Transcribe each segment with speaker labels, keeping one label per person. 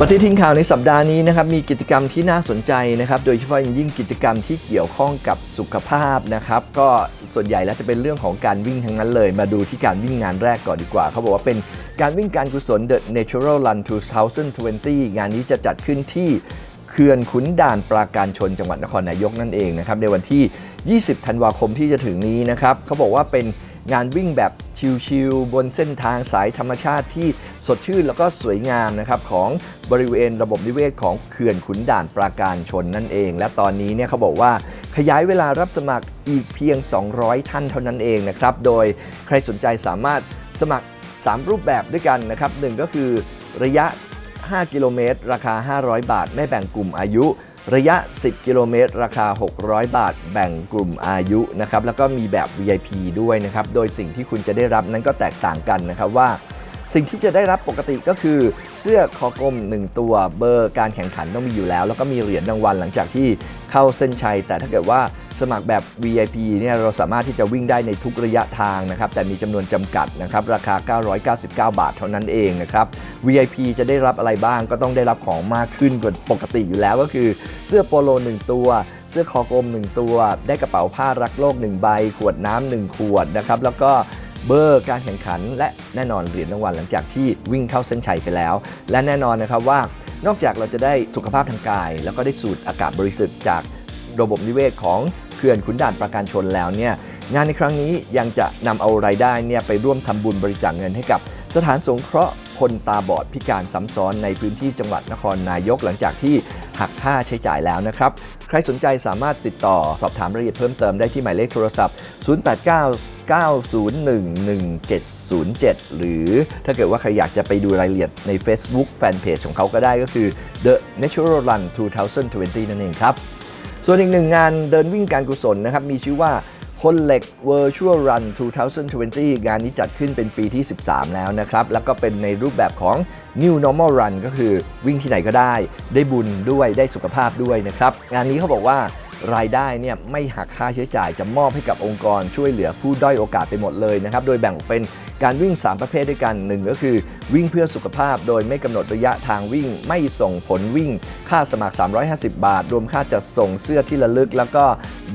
Speaker 1: ปฏิทินข่าวในสัปดาห์นี้นะครับมีกิจกรรมที่น่าสนใจนะครับ โดยเฉพาะยิ่งกิจกรรมที่เกี่ยวข้องกับสุขภาพนะครับ ก็ส่วนใหญ่แล้วจะเป็นเรื่องของการวิ่งทั้งนั้นเลย มาดูที่การวิ่งงานแรกก่อนดีกว่า เขาบอกว่าเป็นการวิ่งการกุศล The Natural Run 2020 งานนี้จะจัดขึ้นที่ เขื่อนขุนด่านปราการชนจังหวัดนครนายกนั่นเองนะครับในวันที่ 20 ธันวาคมที่จะถึงนี้นะครับเขาบอกว่าเป็นงานวิ่งแบบชิลๆบนเส้นทางสายธรรมชาติที่สดชื่นแล้วก็สวยงามนะครับของบริเวณระบบนิเวศของเขื่อนขุนด่านปราการชนนั่นเอง และตอนนี้เนี่ยเขาบอกว่าขยายเวลารับสมัครอีกเพียง 200 ท่านเท่านั้นเองนะครับโดยใครสนใจสามารถสมัคร 3 รูปแบบด้วยกันนะครับหนึ่งก็คือระยะ 5 กิโลเมตร ราคา 500 บาท ไม่แบ่งกลุ่มอายุ ระยะ 10 กิโลเมตร ราคา 600 บาท แบ่งกลุ่มอายุนะครับแล้วก็มีแบบ VIP ด้วยนะครับโดยสิ่งที่คุณจะได้รับนั้นก็แตกต่างกันนะครับว่า สิ่งที่จะได้รับปกติก็คือ เสื้อคอกลม 1 ตัวเบอร์การแข่งขันต้องมีอยู่แล้ว แล้วก็มีเหรียญรางวัลหลังจากที่เข้าเส้นชัย แต่ถ้าเกิดว่าสมัครแบบ VIP เนี่ยเราสามารถที่จะวิ่งได้ในทุกระยะทางนะครับ แต่มีจำนวนจำกัดนะครับ ราคา 999 บาทเท่านั้นเองนะครับ VIP จะได้รับอะไรบ้างก็ต้องได้รับของมากขึ้นกว่าปกติอยู่แล้วก็คือเสื้อโปโล 1 ตัวเสื้อคอกลม 1 ตัว ได้กระเป๋าผ้ารักโลก 1 ใบ ขวดน้ำ1ขวดนะครับ แล้วก็ เบอร์การแข่งขัน และแน่นอนเหรียญรางวัลหลังจากที่วิ่งเข้าเส้นชัยไปแล้ว และแน่นอนนะครับว่านอกจากเราจะได้สุขภาพทางกาย แล้วก็ได้สูดอากาศบริสุทธิ์จากระบบนิเวศของเขื่อนขุนด่านประการชนแล้วเนี่ยงานในครั้งนี้ยังจะนำเอารายได้เนี่ยไปร่วมทำบุญบริจาคเงินให้กับ สถานสงเคราะห์คนตาบอดพิการซ้ำซ้อนในพื้นที่จังหวัดนครนายกหลังจากที่ หักค่าใช้จ่ายแล้วนะครับ ใครสนใจสามารถติดต่อสอบถามรายละเอียดเพิ่มเติมได้ที่หมายเลขโทรศัพท์ 0899011707 หรือถ้าเกิดว่าใครอยากจะไปดูรายละเอียดใน Facebook Fanpage ของเขาก็ได้ก็คือ The Natural Run 2020 นั่นเองครับ ส่วนอีกหนึ่งงานเดินวิ่งการกุศลนะครับ มีชื่อว่า คนเหล็ก Virtual Run 2020 งานนี้จัดขึ้นเป็นปีที่ 13 แล้วนะครับ แล้วก็เป็นในรูปแบบของ New Normal Run ก็คือวิ่งที่ไหนก็ได้ ได้บุญด้วยได้สุขภาพด้วยนะครับ งานนี้เขาบอกว่ารายได้เนี่ยไม่หักค่าใช้จ่ายจะมอบให้กับองค์กรช่วยเหลือผู้ด้อยโอกาสไปหมดเลยนะครับ โดยแบ่งออกเป็นการวิ่ง 3 ประเภทด้วยกันหนึ่งก็คือวิ่งเพื่อสุขภาพ โดยไม่กำหนดระยะทางวิ่ง ไม่ส่งผลวิ่ง ค่าสมัคร 350 บาท รวมค่าจัดส่งเสื้อที่ระลึก แล้วก็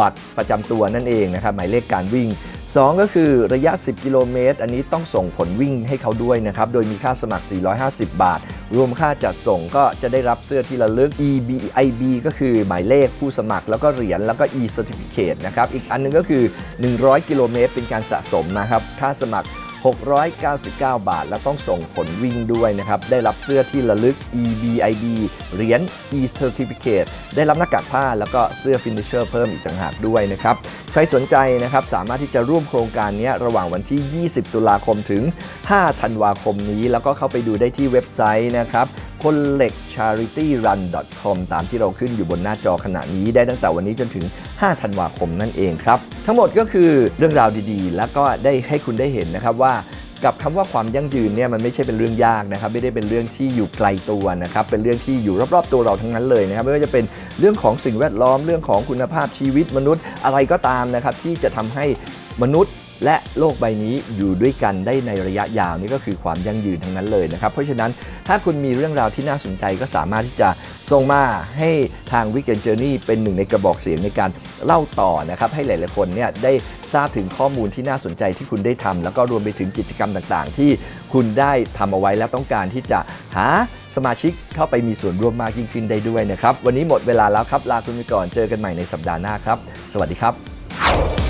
Speaker 1: บัตรประจำตัวนั่นเองนะครับหมายเลขการวิ่ง 2 ก็คือระยะ 10 กิโลเมตร อันนี้ต้องส่งผลวิ่งให้เขาด้วยนะครับโดยมีค่าสมัคร 450 บาท รวมค่าจัดส่งก็จะได้รับเสื้อที่ระลึก EB IB ก็คือหมายเลขผู้สมัคร แล้วก็เหรียญแล้วก็ E Certificate นะครับอีกอันหนึงก็คือ 100 กิโลเมตร เป็นการสะสมนะครับค่าสมัคร 699 บาท แล้วต้องส่งผลวิ่งด้วยนะครับ ได้รับเสื้อที่ระลึก EBID เหรียญ E Certificate ได้รับหน้ากากผ้าแล้วก็เสื้อ Finisher เพิ่มอีกต่างหากด้วยนะครับ ใครสนใจนะครับสามารถที่จะร่วมโครงการนี้ระหว่างวันที่ 20 ตุลาคมถึง 5 ธันวาคมนี้ แล้วก็เข้าไปดูได้ที่เว็บไซต์นะครับ คนเหล็ก charityrun com ตามที่เราขึ้นอยู่บนหน้าจอขณะนี้ได้ตั้งแต่วันนี้จนถึง 5 ธันวาคมนั่นเองครับ ทั้งหมดก็คือเรื่องราวดีๆ แล้วก็ได้ให้คุณได้เห็นนะครับว่ากับคำว่าความยั่งยืนเนี่ยมันไม่ใช่เป็นเรื่องยากนะครับ ไม่ได้เป็นเรื่องที่อยู่ไกลตัวนะครับ เป็นเรื่องที่อยู่รอบๆตัวเราทั้งนั้นเลยนะครับ ไม่ว่าจะเป็นเรื่องของสิ่งแวดล้อมเรื่องของคุณภาพชีวิตมนุษย์อะไรก็ตามนะครับ ที่จะทำให้ มนุษย์และโลกใบนี้อยู่ด้วยกันได้ในระยะยาวนี่ก็คือความยั่งยืนทั้งนั้นเลยนะครับ เพราะฉะนั้นถ้าคุณมีเรื่องราวที่น่าสนใจก็สามารถที่จะส่งมาให้ทาง Weekend Journey เป็นหนึ่งในกระบอกเสียงในการเล่าต่อนะครับ ให้หลาย ๆ คนเนี่ยได้ทราบถึงข้อมูลที่น่าสนใจที่คุณได้ทำแล้วก็รวมไปถึงกิจกรรมต่างๆ ที่คุณได้ทำเอาไว้และต้องการที่จะหาสมาชิกเข้าไปมีส่วนร่วมมากยิ่งขึ้นได้ด้วยนะครับ วันนี้หมดเวลาแล้วครับลาคุณไปก่อนเจอกันใหม่ในสัปดาห์หน้าครับ สวัสดีครับ